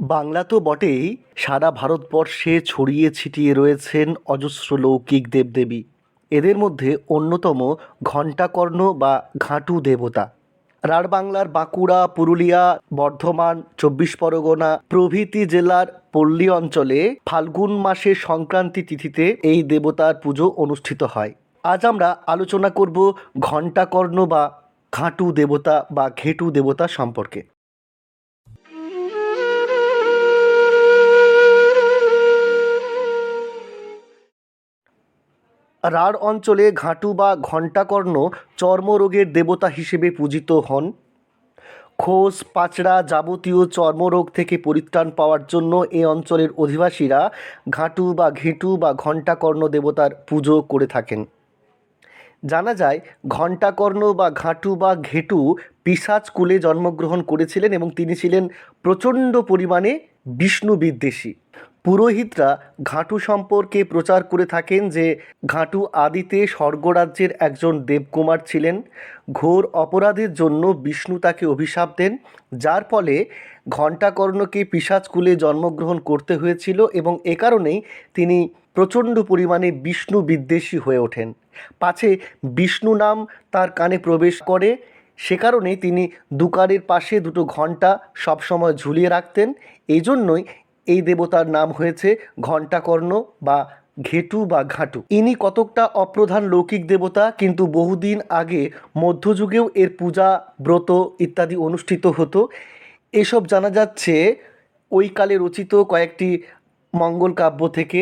বাংলা তো বটেই, সারা ভারতবর্ষে ছড়িয়ে ছিটিয়ে রয়েছেন অজস্র লৌকিক দেবদেবী। এদের মধ্যে অন্যতম ঘণ্টাকর্ণ বা ঘাঁটু দেবতা। রাঢ়বাংলার বাঁকুড়া, পুরুলিয়া, বর্ধমান, চব্বিশ পরগনা, প্রভৃতি জেলার পল্লী অঞ্চলে ফাল্গুন মাসের সংক্রান্তি তিথিতে এই দেবতার পুজো অনুষ্ঠিত হয়। আজ আমরা আলোচনা করব ঘণ্টাকর্ণ বা ঘাঁটু দেবতা বা ঘেটু দেবতা সম্পর্কে। রাঢ় অঞ্চলে ঘাঁটু বা ঘণ্টাকর্ণ চর্মরোগের দেবতা হিসেবে পূজিত হন। খোস, পাচড়া যাবতীয় চর্মরোগ থেকে পরিত্রাণ পাওয়ার জন্য এ অঞ্চলের অধিবাসীরা ঘাঁটু বা ঘেঁটু বা ঘণ্টাকর্ণ দেবতার পুজো করে থাকেন। জানা যায়, ঘণ্টাকর্ণ বা ঘাঁটু বা ঘেটু পিসাজ কুলে জন্মগ্রহণ করেছিলেন এবং তিনি ছিলেন প্রচণ্ড পরিমাণে বিষ্ণু বিদ্বেষী পুরোহিতরা ঘাটু সম্পর্কে প্রচার করে থাকেন যে ঘাটু আদিতে স্বর্গরাজ্যের একজন দেবকুমার ছিলেন। ঘোর অপরাধের জন্য বিষ্ণু তাকে অভিশাপ দেন, যার ফলে ঘণ্টাকর্ণকে পিসাজকুলে জন্মগ্রহণ করতে হয়েছিল এবং এ কারণেই তিনি প্রচণ্ড পরিমাণে বিষ্ণু বিদ্বেষী হয়ে ওঠেন। পাছে বিষ্ণু নাম তার কানে প্রবেশ করে, সে কারণেই তিনি দুকারের পাশে দুটো ঘণ্টা সবসময় ঝুলিয়ে রাখতেন। এই জন্যই এই দেবতার নাম হয়েছে ঘণ্টাকর্ণ বা ঘেটু বা ঘাটু। ইনি কতকটা অপ্রধান লৌকিক দেবতা, কিন্তু বহুদিন আগে মধ্যযুগেও এর পূজা, ব্রত ইত্যাদি অনুষ্ঠিত হতো। এসব জানা যাচ্ছে ওই কালে রচিত কয়েকটি মঙ্গল কাব্য থেকে।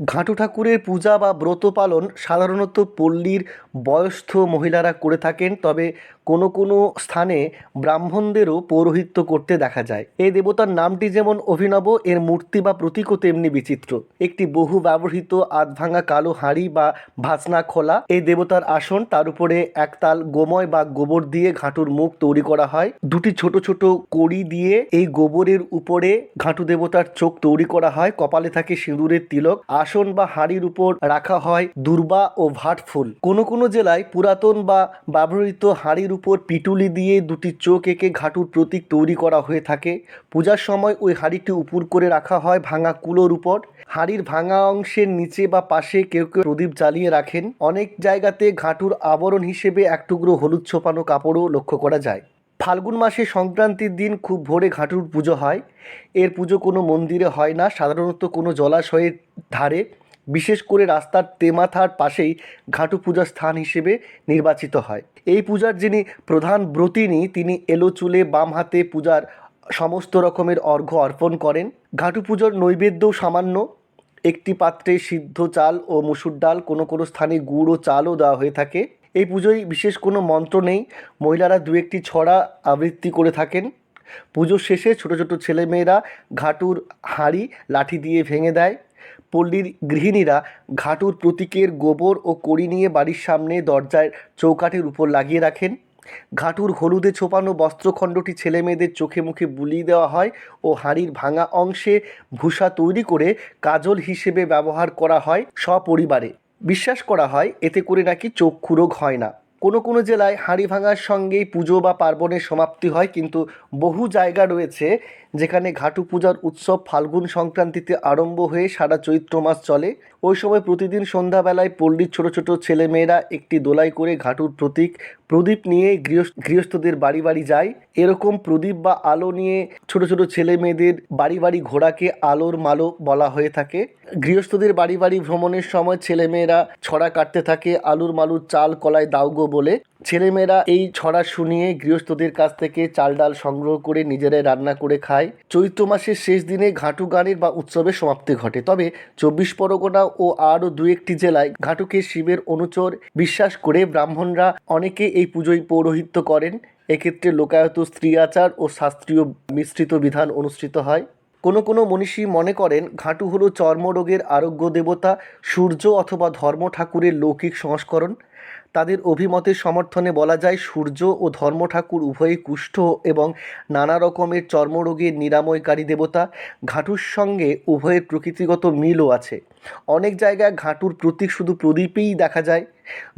ঘাটু ঠাকুরের পূজা বা ব্রত পালন সাধারণত পল্লীর বয়স্থ মহিলারা করে থাকেন, তবে কোনো কোনো স্থানে ব্রাহ্মণদেরও পৌরোহিত্য করতে দেখা যায়। এই দেবতার নামটি যেমন অভিনব, এর মূর্তি বা প্রতীকও তেমনি বিচিত্র। একটি বহু ব্যবহৃত আধভাঙা কালো হাঁড়ি বা ভাসনা খোলা এই দেবতার আসন, তার উপরে একতাল গোময় বা গোবর দিয়ে ঘাটুর মুখ তৈরি করা হয়। দুটি ছোট ছোট কড়ি দিয়ে এই গোবরের উপরে ঘাটু দেবতার চোখ তৈরি করা হয়। কপালে থাকে সিঁদুরের তিলক। আসন বা হাঁড়ির উপর রাখা হয় দুর্বা ও ভাট ফুল। কোনো কোনো জেলায় পুরাতন বা ব্যবহৃত হাঁড়ির উপর পিটুলি দিয়ে দুটি চোখ এঁকে ঘাটুর প্রতীক তৈরি করা হয়ে থাকে। পূজার সময় ওই হাঁড়িটি উপুর করে রাখা হয় ভাঙা কুলোর উপর। হাঁড়ির ভাঙা অংশের নিচে বা পাশে কেউ কেউ প্রদীপ জ্বালিয়ে রাখেন। অনেক জায়গাতে ঘাটুর আবরণ হিসেবে এক টুকরো হলুদ ছোপানো কাপড়ও লক্ষ্য করা যায়। ফাল্গুন মাসে সংক্রান্তির দিন খুব ভোরে ঘাটুর পুজো হয়। এর পুজো কোনো মন্দিরে হয় না, সাধারণত কোনো জলাশয়ের ধারে। বিশেষ করে রাস্তার তেমাথার পাশেই ঘাটু পূজার স্থান হিসেবে নির্বাচিত হয়। এই পূজার যিনি প্রধান ব্রতিনী, তিনি এলো চুলে বাম হাতে পূজার সমস্ত রকমের অর্ঘ্য অর্পণ করেন। ঘাটু পুজোর নৈবেদ্যও সামান্য। একটি পাত্রে সিদ্ধ চাল ও মুসুর ডাল, কোনো কোনো স্থানে গুড় ও চালও দেওয়া হয়ে থাকে। এই পুজোয় বিশেষ কোনো মন্ত্র নেই। মহিলারা দু একটি ছড়া আবৃত্তি করে থাকেন। পুজো শেষে ছোট ছোট ছেলেমেয়েরা ঘাটুর হাঁড়ি, লাঠি দিয়ে ভেঙে দেয়। পল্লীর গৃহিণীরা ঘাটুর প্রতীকের গোবর ও কড়ি নিয়ে বাড়ির সামনে দরজায় চৌকাঠের উপর লাগিয়ে রাখেন। ঘাটুর হলুদে ছোপানো বস্ত্রখণ্ডটি ছেলে মেয়েদের চোখে মুখে বুলিয়ে দেওয়া হয় ও হাঁড়ির ভাঙা অংশে ভূষা তৈরি করে কাজল হিসেবে ব্যবহার করা হয় সপরিবারে। বিশ্বাস করা হয়, এতে করে নাকি চক্ষু রোগ হয় না। কোনো কোনো জেলায় হাঁড়ি ভাঙার সঙ্গেই পুজো বা পার্বণের সমাপ্তি হয়, কিন্তু বহু জায়গা রয়েছে যেখানে ঘাটু পূজার উৎসব, ফাল্গুন সংক্রান্তিতে আরম্ভ হয়ে সারা চৈত্র মাস চলে। ওই সময় প্রতিদিন সন্ধ্যাবেলায় পল্লীর ছোট ছোট ছেলেমেয়েরা একটি দোলাই করে ঘাটুর প্রতীক, প্রদীপ নিয়ে গৃহ গৃহস্থদের বাড়ি বাড়ি যায়। এরকম প্রদীপ বা আলো নিয়ে ছোট ছোট ছেলে মেয়েদের বাড়ি বাড়ি ঘোড়াকে আলোর মালো বলা হয়ে থাকে। গৃহস্থদের বাড়ি বাড়ি ভ্রমণের সময় ছেলেমেয়েরা ছড়া কাটতে থাকে, আলুর মালুর চাল কলায় দাউগো বলে। ছেলেমেয়েরা এই ছড়া শুনিয়ে গৃহস্থদের কাছ থেকে চাল ডাল সংগ্রহ করে নিজেরাই রান্না করে খায়। চৈত্র মাসের শেষ দিনে ঘাটু গানের বা উৎসবের সমাপ্তি ঘটে। তবে চব্বিশ পরগনা ও আরও দু একটি জেলায় ঘাটুকে শিবের অনুচর বিশ্বাস করে ব্রাহ্মণরা অনেকে এই পুজোয় পৌরোহিত্য করেন। এক্ষেত্রে লোকায়ত, স্ত্রী আচার ও শাস্ত্রীয় মিশ্রিত বিধান অনুষ্ঠিত হয়। কোনো কোনো মনীষী মনে করেন ঘাটু হলো চর্মরোগের আরোগ্য দেবতা, সূর্য অথবা ধর্ম ঠাকুরের লৌকিক সংস্করণ। তাদের অভিমতের সমর্থনে বলা যায়, সূর্য ও ধর্ম ঠাকুর উভয়ই কুষ্ঠ এবং নানা রকমের চর্মরোগের নিরাময়কারী দেবতা। ঘাটুর সঙ্গে উভয়ের প্রকৃতিগত মিলও আছে। অনেক জায়গায় ঘাটুর প্রতীক শুধু প্রদীপেই দেখা যায়।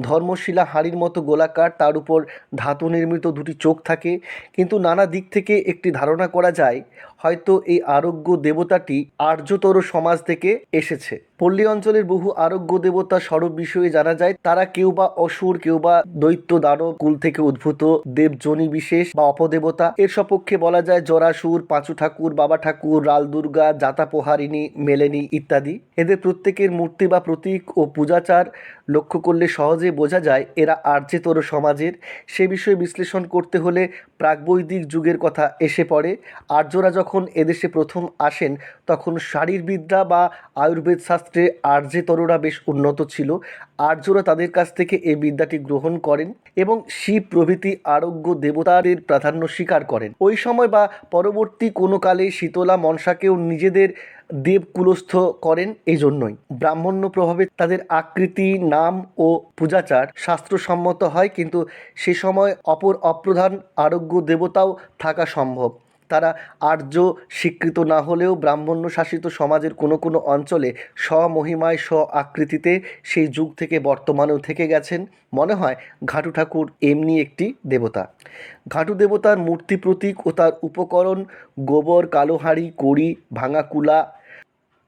ধর্মশিলা, হাঁড়ির মতো গোলাকার, তার উপর ধাতু নির্মিত দুটি চোখ থাকে। কিন্তু নানা দিক থেকে একটি ধারণা করা যায়, হয়তো এই আরোগ্য দেবতাটি আর্যতর সমাজ থেকে এসেছে। পল্লী অঞ্চলের বহু আরোগ্য দেবতা স্বরূপ বিষয়ে জানা যায়, তারা কেউ বা অসুর, কেউ বা দৈত্য দানব কুল থেকে উদ্ভূত দেবজনী বিশেষ বা অপদেবতা। এর সপক্ষে বলা যায় জরাসুর, পাঁচু ঠাকুর, বাবা ঠাকুর, রাল দুর্গা, জাতা পোহারিণী, মেলেনি ইত্যাদি। এদের প্রত্যেকের মূর্তি বা প্রতীক ও পূজাচার লক্ষ্য করলে সহজে বোঝা যায় এরা আর্যেতর সমাজের। সে বিষয়ে বিশ্লেষণ করতে হলে প্রাগবৈদিক যুগের কথা এসে পড়ে। আর্যরা যখন এদেশে প্রথম আসেন, তখন শারীরবিদ্যা বা আয়ুর্বেদ শাস্ত্রে আর্যেতররা বেশ উন্নত ছিল। আর্যরা তাদের কাছ থেকে এই বিদ্যাটি গ্রহণ করেন এবং শিব প্রভৃতি আরোগ্য দেবতাদের প্রাধান্য স্বীকার করেন। ওই সময় বা পরবর্তী কোনো কালে শীতলা মনসাকেও নিজেদের দেবকুলস্থ করেন এই জন্যই ব্রাহ্মণ্য প্রভাবে তাদের আকৃতি, নাম ও পূজাচার শাস্ত্রসম্মত হয়, কিন্তু সে সময় অপর অপ্রধান আরোগ্য দেবতাও থাকা সম্ভব। তারা আর্য স্বীকৃত না হলেও ব্রাহ্মণ্য শাসিত সমাজের কোনো কোনো অঞ্চলে স্বমহিমায় স্ব আকৃতিতে সেই যুগ থেকে বর্তমানেও থেকে গেছেন। মনে হয় ঘাটু ঠাকুর এমনি একটি দেবতা। ঘাটু দেবতার মূর্তি প্রতীক ও তার উপকরণ গোবর কালো হাঁড়ি কড়ি, ভাঙা কুলা,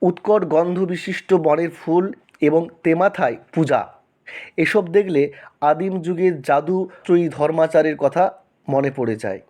উৎকট গন্ধ বিশিষ্ট বনের ফুল এবং তেমাথায় পূজা। এসব দেখলে আদিম যুগের জাদুত্রয়ী ধর্মাচারের কথা মনে পড়ে যায়।